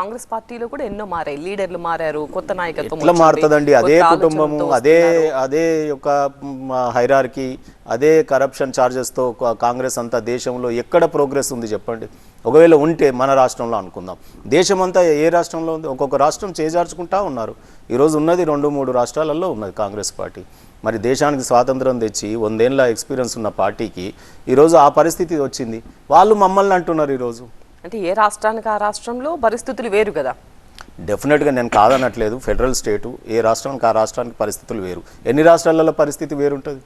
కాంగ్రెస్ పార్టీలో కూడా ఎన్నో మారాయి. లీడర్లు మారారు కొత్త నాయకత్వం ఎట్లా మారుతుందండి? అదే కుటుంబము అదే. అదే యొక్క హైరార్కి అదే కరప్షన్ ఛార్జెస్తో కాంగ్రెస్ అంతా దేశంలో ఎక్కడ ప్రోగ్రెస్ ఉంది చెప్పండి? ఒకవేళ ఉంటే మన రాష్ట్రంలో అనుకుందాం. దేశమంతా ఏ రాష్ట్రంలో ఉంది? ఒక్కొక్క రాష్ట్రం చేజార్చుకుంటా ఉన్నారు. ఈరోజు ఉన్నది రెండు మూడు రాష్ట్రాలలో ఉన్నది కాంగ్రెస్ పార్టీ. మరి దేశానికి స్వాతంత్రం తెచ్చి వందేళ్ళ ఎక్స్పీరియన్స్ ఉన్న పార్టీకి ఈరోజు ఆ పరిస్థితి వచ్చింది. వాళ్ళు మమ్మల్ని అంటున్నారు ఈరోజు అంటే ఏ రాష్ట్రానికి ఆ రాష్ట్రంలో పరిస్థితులు వేరు కదా. డెఫినెట్గా నేను కాదనట్లేదు. ఫెడరల్ స్టేటు ఏ రాష్ట్రానికి ఆ రాష్ట్రానికి పరిస్థితులు వేరు. ఎన్ని రాష్ట్రాలలో పరిస్థితి వేరుంటుంది?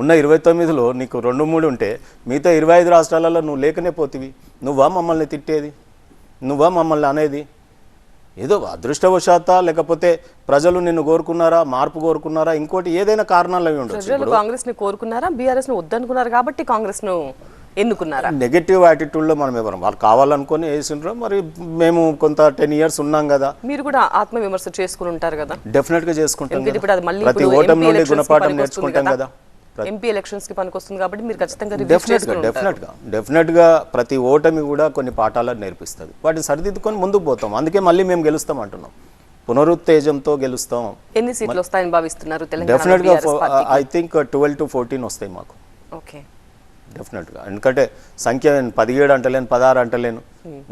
ఉన్న ఇరవై తొమ్మిదిలో నీకు రెండు మూడు ఉంటే మిగతా ఇరవై ఐదు రాష్ట్రాలలో నువ్వు లేకనే పోతివి. నువ్వా మమ్మల్ని తిట్టేది? నువ్వా మమ్మల్ని అనేది? ఏదో అదృష్టవశాత్తా లేకపోతే ప్రజలు నిన్ను కోరుకున్నారా మార్పు కోరుకున్నారా ఇంకోటి ఏదైనా కారణాలు అవి ఉండొచ్చు. ప్రజలు కాంగ్రెస్ని కోరుకున్నారా బీఆర్ఎస్ని వద్దనుకున్నారు కాబట్టి కాంగ్రెస్ను ఎన్నుకున్నారా? నెగటివ్ యాటిట్యూడ్లో మనం ఎవరం? వాళ్ళు కావాలనుకొని వేసిండ్రో మరి మేము కొంత టెన్ ఇయర్స్ ఉన్నాం కదా. మీరు కూడా ఆత్మవిమర్శ చేసుకుని ఉంటారు కదా. డెఫినెట్గా చేసుకుంటాం ఎందుకంటే కదా. ఇప్పుడు అది మళ్ళీ ప్రతి ఇప్పుడు నుండి గుణపాఠం నేర్చుకుంటాం కదా. ఎంపీ ఎలక్షన్స్కి పనికొస్తుంది కాబట్టి మీరు ఖచ్చితంగా రివ్యూ డెఫినెట్గా చేసుకుని ఉంటారు డెఫినెట్గా. డెఫినెట్గా ప్రతి ఓటమి కూడా కొన్ని పాఠాలను నేర్పిస్తుంది. వాటిని సరిదిద్దుకొని ముందుకు పోతాం. అందుకే మళ్ళీ మేము గెలుస్తాం అంటున్నాం. పునరుత్తేజంతో గెలుస్తాం. ఎన్ని సీట్లు వస్తాయని భావిస్తున్నారు తెలంగాణ డెఫినెట్గా I think twelve to fourteen వస్తాయి మాకు. ఓకే డెఫినెట్గా. ఎందుకంటే సంఖ్య నేను పదిహేడు అంటలేను పదహారు అంటలేను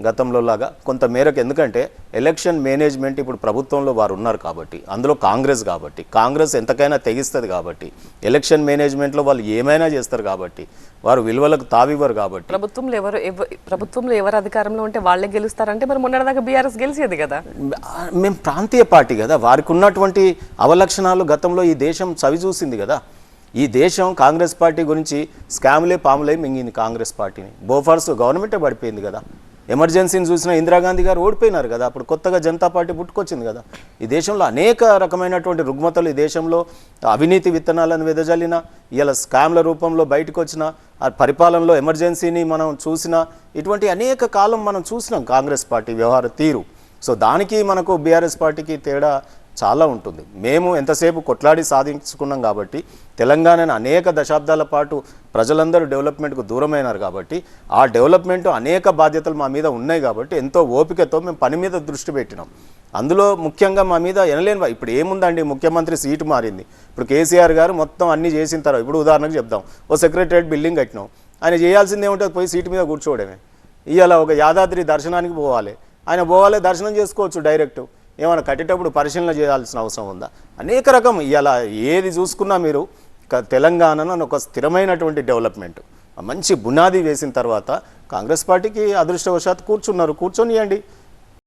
గతంలో లాగా కొంత మేరకు ఎందుకంటే ఎలక్షన్ మేనేజ్మెంట్ ఇప్పుడు ప్రభుత్వంలో వారు ఉన్నారు కాబట్టి అందులో కాంగ్రెస్ కాబట్టి కాంగ్రెస్ ఎంతకైనా తెగిస్తుంది కాబట్టి ఎలక్షన్ మేనేజ్మెంట్లో వాళ్ళు ఏమైనా చేస్తారు కాబట్టి వారు విలువలకు తావివ్వరు కాబట్టి. ప్రభుత్వంలో ఎవరు ఎవ- ప్రభుత్వంలో ఎవరు అధికారంలో ఉంటే వాళ్ళే గెలుస్తారంటే మరి మొన్నటిదాకా బీఆర్ఎస్ గెలిచేది కదా? మేము ప్రాంతీయ పార్టీ కదా. వారికి ఉన్నటువంటి అవలక్షణాలు గతంలో ఈ దేశం చవి చూసింది కదా. ఈ దేశం కాంగ్రెస్ పార్టీ గురించి స్కామ్లే పాములై మింగింది కాంగ్రెస్ పార్టీని. బోఫార్స్ గవర్నమెంటే పడిపోయింది కదా. ఎమర్జెన్సీని చూసిన ఇందిరాగాంధీ గారు ఓడిపోయినారు కదా. అప్పుడు కొత్తగా జనతా పార్టీ పుట్టుకొచ్చింది కదా. ఈ దేశంలో అనేక రకమైనటువంటి రుగ్మతలు ఈ దేశంలో అవినీతి విత్తనాలను వెదజల్లిన ఇలా స్కామ్ల రూపంలో బయటకు వచ్చిన పరిపాలనలో ఎమర్జెన్సీని మనం చూసిన ఇటువంటి అనేక కాలం మనం చూసినాం కాంగ్రెస్ పార్టీ వ్యవహార తీరు. సో దానికి మనకు బీఆర్ఎస్ పార్టీకి తేడా చాలా ఉంటుంది. మేము ఎంతసేపు కొట్లాడి సాధించుకున్నాం కాబట్టి తెలంగాణను అనేక దశాబ్దాల పాటు ప్రజలందరూ డెవలప్మెంట్కు దూరమైనారు కాబట్టి ఆ డెవలప్మెంట్ అనేక బాధ్యతలు మా మీద ఉన్నాయి కాబట్టి ఎంతో ఓపికతో మేము పని మీద దృష్టి పెట్టినాం. అందులో ముఖ్యంగా మా మీద ఎనలేని ఇప్పుడు ఏముందండి? ముఖ్యమంత్రి సీటు మారింది. ఇప్పుడు కేసీఆర్ గారు మొత్తం అన్ని చేసిన తర్వాత ఇప్పుడు ఉదాహరణకు చెప్దాం. ఓ సెక్రటరేట్ బిల్డింగ్ కట్టినాం. ఆయన చేయాల్సింది ఏముంటుంది పోయి సీటు మీద కూర్చోవడమే. ఇవాళ ఒక యాదాద్రి దర్శనానికి పోవాలి. ఆయన పోవాలి దర్శనం చేసుకోవచ్చు డైరెక్ట్. ఏమైనా కట్టేటప్పుడు పరిశీలన చేయాల్సిన అవసరం ఉందా? అనేక రకం ఇలా ఏది చూసుకున్నా మీరు తెలంగాణను ఒక స్థిరమైనటువంటి డెవలప్మెంట్ మంచి బునాది వేసిన తర్వాత కాంగ్రెస్ పార్టీకి అదృష్టవశాత్తు కూర్చున్నారు. కూర్చొనియండి.